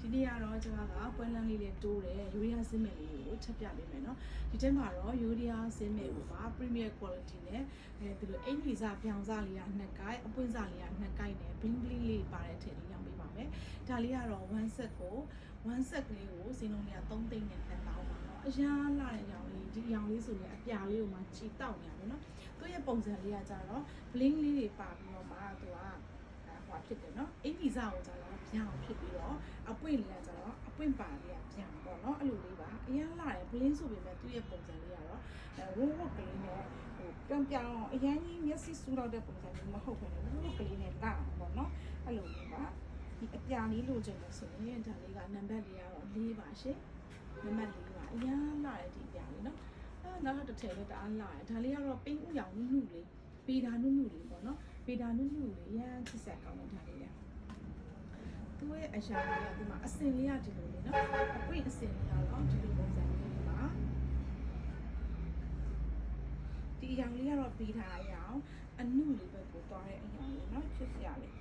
ဒီနေ့ကတော့ကျွန်မကပွဲလန်းလေးလေးတိုးတယ်ယူရီးယားစင်းမယ်လေးကိုချက်ပြပေးမယ်နော်ဒီထဲမှာတော့ယူရီးယားစင်းမယ်ကိုပါ premier quality နဲ့အဲဒီလိုအင်ကြီးစားပြောင်စားလေးကနှစ်ကိုက်အပွင့်စားလေးကနှစ်ကိုက်နဲ့ bling bling လေးပါတဲ့ထည့်လေးရောင်းပေးပါမယ်ဒါလေးကတော့1 set ကို1 set ကလေးကိုစင်းလုံးလေးက3သိန်းနဲ့1000ပါနော်အရာလာတဲ့ရောင်လေးဒီရောင်လေးဆိုရင်အပြာလေးကိုမှကြည်တောက်နေရပါတော့နော်သူ့ရဲ့ပုံစံလေးကကြတော့ bling လေးတွေပါပြီးတော့မှသူက ဟွာဖြစ်တယ်နော်အင်ကြီးစားကိုကျတော့ပြောင်းဖြစ်ပြီးတော့အပွင့်လေးကကျတော့အပွင့်ပါလေးကပြောင်းပေါ့နော်အဲ့လိုလေးပါအရင်လာတယ်ဘလင်းဆိုပေမဲ့သူ့ရဲ့ပုံစံလေးကတော့အဲဝဝကလေးနဲ့ဟိုပြောင်းပြောင်းအရင်ကြီးမျက်စိစူးတော့တဲ့ပုံစံမျိုးမဟုတ်ဘဲနဲ့ဝဝကလေးနဲ့လာပေါ့နော်အဲ့လိုလေးပါဒီအပြာလေးလိုချင်လို့ဆိုရင်ဒါလေးကနံပါတ်လေးကတော့၄ပါရှင်နံပါတ်၄ပါအရင်လာတဲ့ဒီအပြာလေးနော်အဲနောက်တစ်ထည့်လည်းတအားလာတယ်ဒါလေးကတော့ပင်းဥရောင်နုနုလေးပေတာနုနုလေးပေါ့နော် ပေတာနုနုလေးရမ်းချစ်ဆက်ကောင်းတဲ့ဒါလေးလေသူ့ရဲ့အရာလေးကဒီမှာအစင်လေးကဒီလိုလေးနော်အပွင့်အစင်လေးကတော့ဒီလိုပုံစံလေးပါဒီအရာလေးကတော့ပြီးထားရအောင်အနုလေးပဲပို့သွားတဲ့အရာလေးနော်ချစ်စရာလေး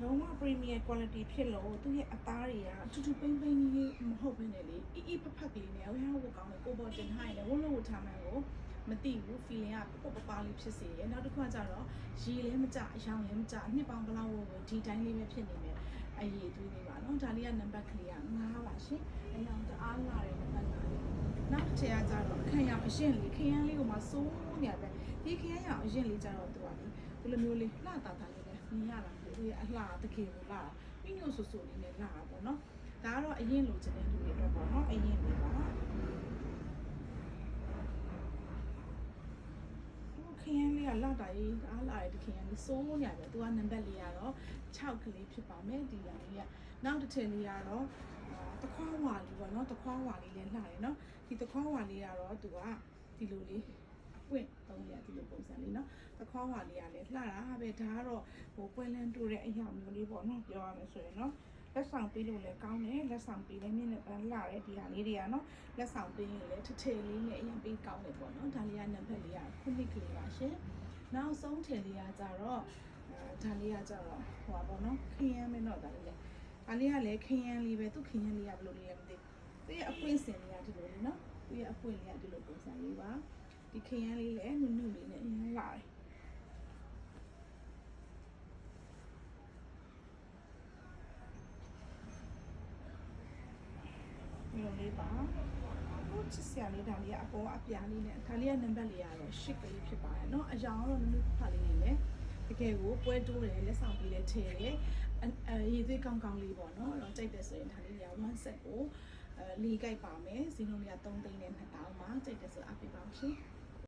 လုံးဝ premier quality ဖြစ်လို့သူ့ရဲ့အသားတွေကတူတူပိမ့်ပိမ့်ကြီးမဟုတ်ဘဲနဲ့လေအီအီဖက်ဖက်ကလေးနဲ့ဟိုဟိုကောင်းတယ်ကိုပေါ်တင်ထားရတယ်ဝလို့ဝထားမှန်းကို မသိဘူး feeling ကပပပလေးဖြစ်စေရနောက်တစ်ခုကကျတော့ရေလည်းမကြအယောင်လည်းမကြအနှစ်ပေါင်းဘလောက်ဝင်ဒီတိုင်းလေးပဲဖြစ်နေမယ်အရေးသွေးလေးပါနော်ဒါလေးကနံပါတ်ကလေးက9ပါရှင်အယောင်တအားလာတဲ့နံပါတ်9လေးနောက်တစ်ချက်ကကျတော့အခန့်ရောင်အရင်လေးခရမ်းလေးကိုမှစိုးနေရတယ်ဒီခရမ်းရောင်အရင်လေးကျတော့သူကလေဒီလိုမျိုးလေးလှတာတာလေးပဲမြင်ရတာဒီအလှတကယ်ကိုလှတာပြီးညို့ဆူဆူလေးနဲ့လှတာပေါ့နော်ဒါကတော့အရင်လိုချင်တဲ့လူတွေအတွက်ပေါ့နော်အရင်လေးပါခရမ်း လေးကလာတာရေးအားလာတဲ့ဒီခရမ်းလေးစိုးနေရတယ်သူကနံပါတ်လေးကတော့6ကလေးဖြစ်ပါမယ်ဒီရောင်လေးကနောက်တစ်ထည်လေးကတော့တခွားဝါလေးပေါ့နော်တခွားဝါလေးလည်းလှတယ်နော်ဒီတခွားဝါလေးကတော့သူကဒီလိုလေးပွင့်သုံးရဒီလိုပုံစံလေးနော်တခွားဝါလေးကလည်းလှတာပဲဒါကတော့ဟိုပွဲလန်းတူတဲ့အရာမျိုးလေးပေါ့နော်ပြောရမယ်ဆိုရင်နော်လက်ဆောင်ပေးလို့လည်းကောင်းတယ်လက်ဆောင်ပေးလည်းမြင့်နဲ့ပန်းလာတဲ့ဒီဟာလေးတွေကနော်လက်ဆောင်ပေးရင်လည်းထထလေးနဲ့အရင်ပေးကောင်းတယ်ပေါ့နော်ဒါလေးကနံပါတ်လေးကခုနှစ်ကလေးပါရှင် နောက်ဆုံးထည်လေးကကြတော့အဲဒါလေးကကြတော့ဟိုပါပေါ့နော်ခင်းရမ်းမင်းတော့ဒါလေးလေဒါလေးကလည်းခင်းရမ်းလေးပဲသူခင်းရမ်းလေးကဘယ်လိုလေးလဲမသိသူရဲ့အပွင့်စင်လေးကဒီလိုလေးနော်သူရဲ့အပွင့်လေးကဒီလိုပုံစံလေးပါဒီခင်းရမ်းလေးလည်းနုနုလေးနဲ့အရင်လာတယ်ဒီလိုလေးပါ ဟိုချစ်စရာလေးဒါလေးကအပေါ်အပြားလေးနဲ့ဒါလေးကနံပါတ်လေးကတော့ရှစ်ကလေးဖြစ်ပါတယ်เนาะအရောင်ကတော့နည်းနည်းဖတ်လေးနေတယ်တကယ်ကိုပွဲတိုးတယ်လက်ဆောင်ပေးလဲထည့်တယ်အဲရည်သွေးကောင်းကောင်းလေးပေါ့เนาะအဲ့တော့ကြိုက်တယ်ဆိုရင်ဒါလေးက1 set ကိုအဲလီကြိုက်ပါမယ်ဇီနိုလေးက3သိန်းနဲ့2000ပါကြိုက်တယ်ဆိုအပ်ပေးပါဦးရှင်